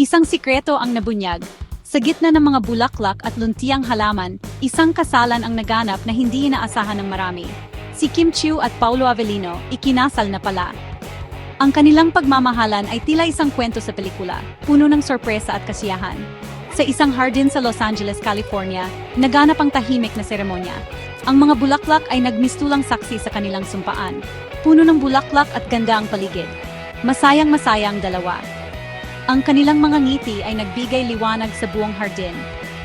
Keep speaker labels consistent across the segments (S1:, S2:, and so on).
S1: Isang sikreto ang nabunyag. Sa gitna ng mga bulaklak at luntiang halaman, isang kasalan ang naganap na hindi inaasahan ng marami. Si Kim Chiu at Paulo Avellino, ikinasal na pala. Ang kanilang pagmamahalan ay tila isang kwento sa pelikula, puno ng sorpresa at kasiyahan. Sa isang hardin sa Los Angeles, California, naganap ang tahimik na seremonya. Ang mga bulaklak ay nagmistulang saksi sa kanilang sumpaan. Puno ng bulaklak at ganda ang paligid. Masayang masaya ang dalawa. Ang kanilang mga ngiti ay nagbigay liwanag sa buong hardin.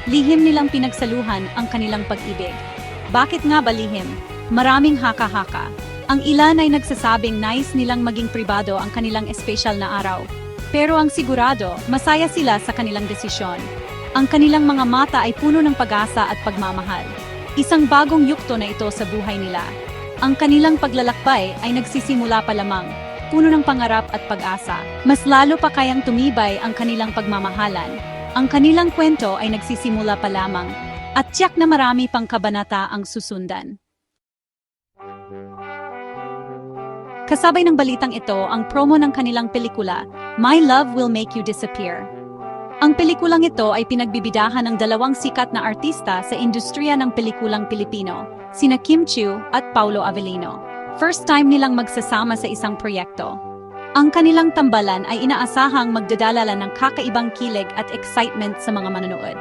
S1: Lihim nilang pinagsaluhan ang kanilang pag-ibig. Bakit nga ba lihim? Maraming haka-haka. Ang ilan ay nagsasabing nice nilang maging pribado ang kanilang espesyal na araw. Pero ang sigurado, masaya sila sa kanilang desisyon. Ang kanilang mga mata ay puno ng pag-asa at pagmamahal. Isang bagong yukto na ito sa buhay nila. Ang kanilang paglalakbay ay nagsisimula pa lamang, puno ng pangarap at pag-asa. Mas lalo pa kayang tumibay ang kanilang pagmamahalan. Ang kanilang kwento ay nagsisimula pa lamang, at tiyak na marami pang kabanata ang susundan. Kasabay ng balitang ito ang promo ng kanilang pelikula, My Love Will Make You Disappear. Ang pelikulang ito ay pinagbibidahan ng dalawang sikat na artista sa industriya ng pelikulang Pilipino, sina Kim Chiu at Paulo Avellino. First time nilang magsasama sa isang proyekto. Ang kanilang tambalan ay inaasahang magdadalala ng kakaibang kilig at excitement sa mga manonood.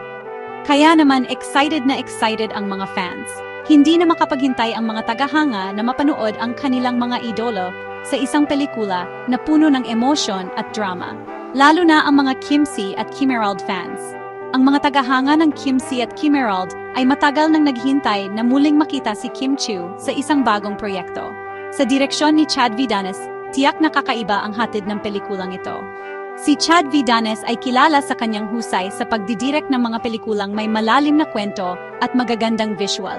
S1: Kaya naman excited na excited ang mga fans. Hindi na makapaghintay ang mga tagahanga na mapanood ang kanilang mga idolo sa isang pelikula na puno ng emosyon at drama. Lalo na ang mga Kimsey at Kimerald fans. Ang mga tagahanga ng Kimsey at Kimerald ay matagal nang naghintay na muling makita si Kim Chiu sa isang bagong proyekto. Sa direksyon ni Chad Vidanes, tiyak na kakaiba ang hatid ng pelikulang ito. Si Chad Vidanes ay kilala sa kanyang husay sa pagdidirect ng mga pelikulang may malalim na kwento at magagandang visual.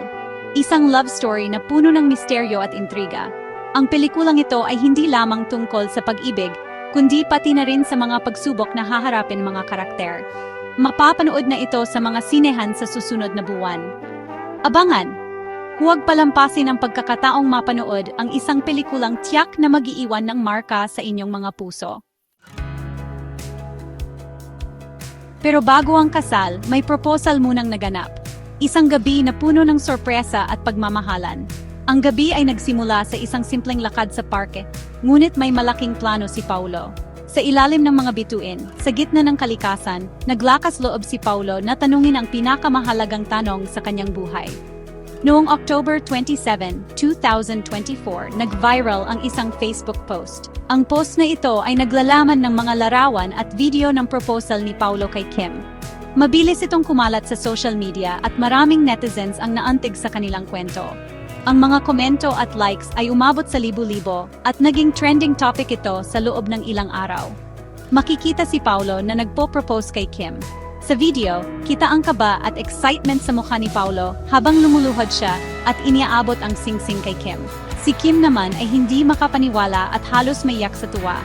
S1: Isang love story na puno ng misteryo at intriga. Ang pelikulang ito ay hindi lamang tungkol sa pag-ibig, kundi pati na rin sa mga pagsubok na haharapin mga karakter. Mapapanood na ito sa mga sinehan sa susunod na buwan. Abangan! Huwag palampasin ang pagkakataong mapanood ang isang pelikulang tiyak na magiiwan ng marka sa inyong mga puso. Pero bago ang kasal, may proposal munang naganap. Isang gabi na puno ng sorpresa at pagmamahalan. Ang gabi ay nagsimula sa isang simpleng lakad sa parke, ngunit may malaking plano si Paulo. Sa ilalim ng mga bituin, sa gitna ng kalikasan, naglakas loob si Paulo na tanungin ang pinakamahalagang tanong sa kanyang buhay. Noong October 27, 2024, nag-viral ang isang Facebook post. Ang post na ito ay naglalaman ng mga larawan at video ng proposal ni Paulo kay Kim. Mabilis itong kumalat sa social media at maraming netizens ang naantig sa kanilang kwento. Ang mga komento at likes ay umabot sa libu-libo at naging trending topic ito sa loob ng ilang araw. Makikita si Paulo na nagpo-propose kay Kim. Sa video, kita ang kaba at excitement sa mukha ni Paulo habang lumuluhod siya at iniaabot ang singsing kay Kim. Si Kim naman ay hindi makapaniwala at halos maiyak sa tuwa.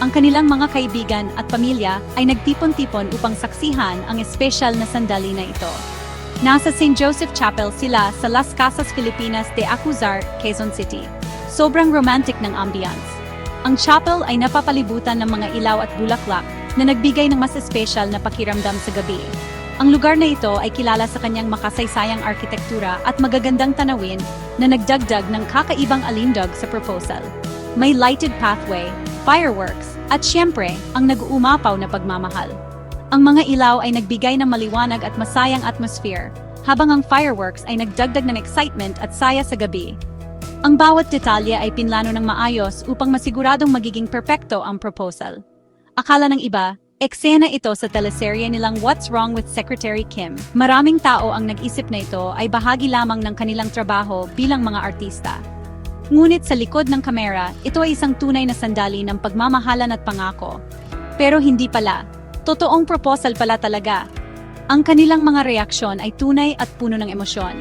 S1: Ang kanilang mga kaibigan at pamilya ay nagtipon-tipon upang saksihan ang espesyal na sandali na ito. Nasa St. Joseph Chapel sila sa Las Casas Filipinas de Acuzar, Quezon City. Sobrang romantic ng ambiance. Ang chapel ay napapalibutan ng mga ilaw at bulaklak na nagbigay ng mas espesyal na pakiramdam sa gabi. Ang lugar na ito ay kilala sa kanyang makasaysayang arkitektura at magagandang tanawin na nagdagdag ng kakaibang alindog sa proposal. May lighted pathway, fireworks, at siyempre, ang nag-uumapaw na pagmamahal. Ang mga ilaw ay nagbigay ng maliwanag at masayang atmosphere, habang ang fireworks ay nagdagdag ng excitement at saya sa gabi. Ang bawat detalye ay pinlano ng maayos upang masiguradong magiging perpekto ang proposal. Akala ng iba, eksena ito sa teleserye nilang What's Wrong with Secretary Kim. Maraming tao ang nag-isip na ito ay bahagi lamang ng kanilang trabaho bilang mga artista. Ngunit sa likod ng kamera, ito ay isang tunay na sandali ng pagmamahalan at pangako. Pero hindi pala. Totoong proposal pala talaga. Ang kanilang mga reaksyon ay tunay at puno ng emosyon.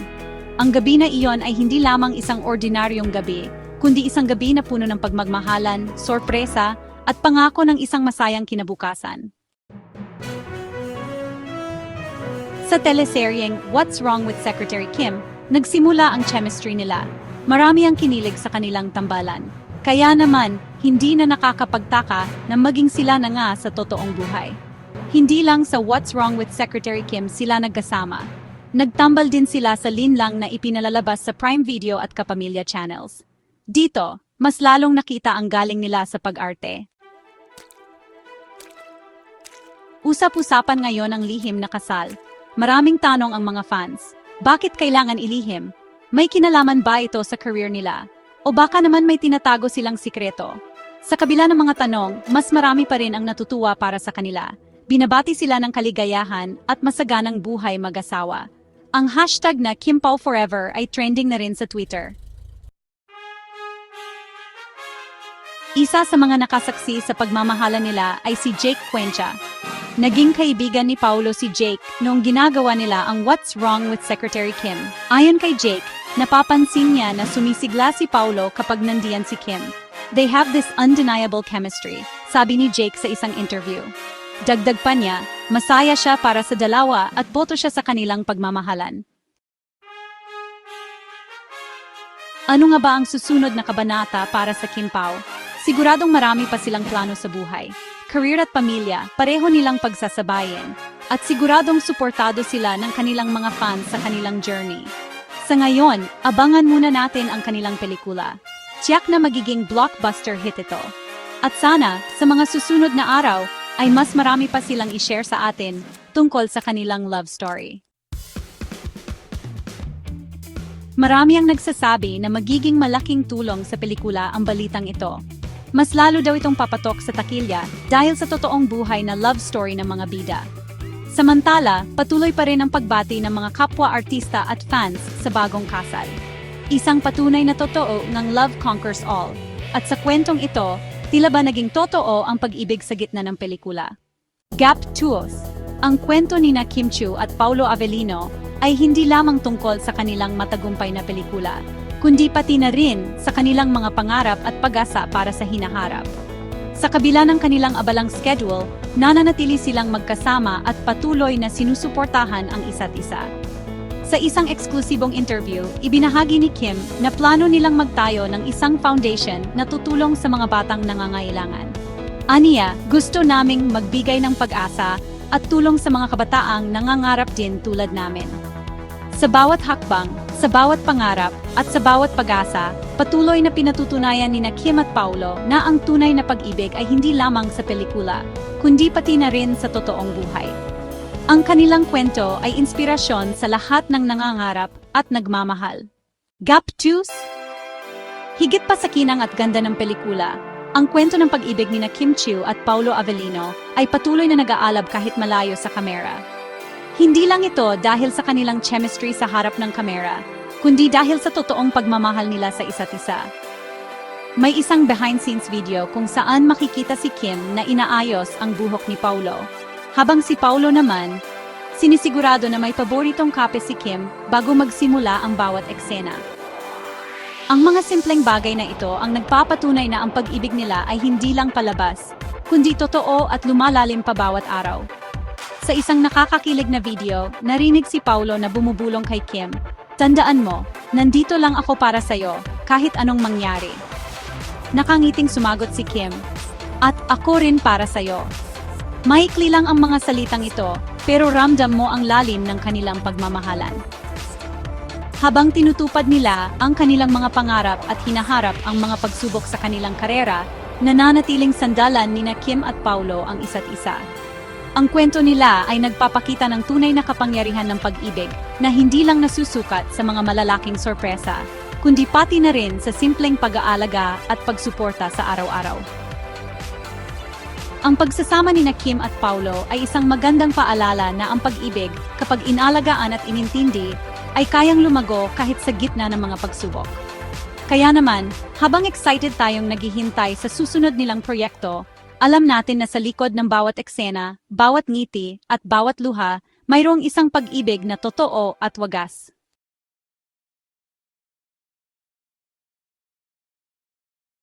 S1: Ang gabi na iyon ay hindi lamang isang ordinaryong gabi, kundi isang gabi na puno ng pagmagmahalan, sorpresa, at pangako ng isang masayang kinabukasan. Sa teleseryeng What's Wrong with Secretary Kim, nagsimula ang chemistry nila. Marami ang kinilig sa kanilang tambalan. Kaya naman, hindi na nakakapagtaka na maging sila na nga sa totoong buhay. Hindi lang sa What's Wrong with Secretary Kim sila nagkasama. Nagtambal din sila sa linlang na ipinalalabas sa Prime Video at Kapamilya channels. Dito, mas lalong nakita ang galing nila sa pag-arte. Usap-usapan ngayon ang lihim na kasal. Maraming tanong ang mga fans. Bakit kailangan ilihim? May kinalaman ba ito sa career nila? O baka naman may tinatago silang sikreto? Sa kabila ng mga tanong, mas marami pa rin ang natutuwa para sa kanila. Binabati sila ng kaligayahan at masaganang buhay mag-asawa. Ang hashtag na Kim Forever ay trending na rin sa Twitter. Isa sa mga nakasaksi sa pagmamahala nila ay si Jake Cuenca. Naging kaibigan ni Paulo si Jake noong ginagawa nila ang What's Wrong with Secretary Kim. Ayon kay Jake, napapansin niya na sumisigla si Paulo kapag nandiyan si Kim. They have this undeniable chemistry, sabi ni Jake sa isang interview. Dagdag pa niya, masaya siya para sa dalawa at boto siya sa kanilang pagmamahalan. Ano nga ba ang susunod na kabanata para sa Kim Pao? Siguradong marami pa silang plano sa buhay. Career at pamilya, pareho nilang pagsasabayin. At siguradong suportado sila ng kanilang mga fans sa kanilang journey. Sa ngayon, abangan muna natin ang kanilang pelikula. Tiyak na magiging blockbuster hit ito. At sana, sa mga susunod na araw, ay mas marami pa silang i-share sa atin tungkol sa kanilang love story. Marami ang nagsasabi na magiging malaking tulong sa pelikula ang balitang ito. Mas lalo daw itong papatok sa takilya dahil sa totoong buhay na love story ng mga bida. Samantala, patuloy pa rin ang pagbati ng mga kapwa-artista at fans sa bagong kasal. Isang patunay na totoo ng love conquers all. At sa kwentong ito, tila ba naging totoo ang pag-ibig sa gitna ng pelikula. Gap Tuos Ang kwento ni na Kim Chu at Paulo Avellino ay hindi lamang tungkol sa kanilang matagumpay na pelikula, kundi pati na rin sa kanilang mga pangarap at pag-asa para sa hinaharap. Sa kabila ng kanilang abalang schedule, nananatili silang magkasama at patuloy na sinusuportahan ang isa't isa. Sa isang eksklusibong interview, ibinahagi ni Kim na plano nilang magtayo ng isang foundation na tutulong sa mga batang nangangailangan. Aniya, gusto naming magbigay ng pag-asa at tulong sa mga kabataang nangangarap din tulad namin. Sa bawat hakbang, sa bawat pangarap, at sa bawat pag-asa, patuloy na pinatutunayan ni Kim at Paulo na ang tunay na pag-ibig ay hindi lamang sa pelikula, kundi pati na rin sa totoong buhay. Ang kanilang kwento ay inspirasyon sa lahat ng nangangarap at nagmamahal. Gap 2 Higit pa sa kinang at ganda ng pelikula, ang kwento ng pag-ibig ni Kim Chiu at Paulo Avellino ay patuloy na nag-aalab kahit malayo sa kamera. Hindi lang ito dahil sa kanilang chemistry sa harap ng kamera, kundi dahil sa totoong pagmamahal nila sa isa't isa. May isang behind-scenes video kung saan makikita si Kim na inaayos ang buhok ni Paulo. Habang si Paulo naman, sinisigurado na may paboritong kape si Kim bago magsimula ang bawat eksena. Ang mga simpleng bagay na ito ang nagpapatunay na ang pag-ibig nila ay hindi lang palabas, kundi totoo at lumalalim pa bawat araw. Sa isang nakakakilig na video, narinig si Paulo na bumubulong kay Kim. Tandaan mo, nandito lang ako para sa'yo, kahit anong mangyari. Nakangiting sumagot si Kim. At ako rin para sa'yo. Maikli lang ang mga salitang ito, pero ramdam mo ang lalim ng kanilang pagmamahalan. Habang tinutupad nila ang kanilang mga pangarap at hinaharap ang mga pagsubok sa kanilang karera, nananatiling sandalan ni na Kim at Paulo ang isa't isa. Ang kwento nila ay nagpapakita ng tunay na kapangyarihan ng pag-ibig na hindi lang nasusukat sa mga malalaking sorpresa, kundi pati na rin sa simpleng pag-aalaga at pagsuporta sa araw-araw. Ang pagsasama ni na Kim at Paulo ay isang magandang paalala na ang pag-ibig, kapag inalagaan at inintindi, ay kayang lumago kahit sa gitna ng mga pagsubok. Kaya naman, habang excited tayong naghihintay sa susunod nilang proyekto, alam natin na sa likod ng bawat eksena, bawat ngiti, at bawat luha, mayroong isang pag-ibig na totoo at wagas.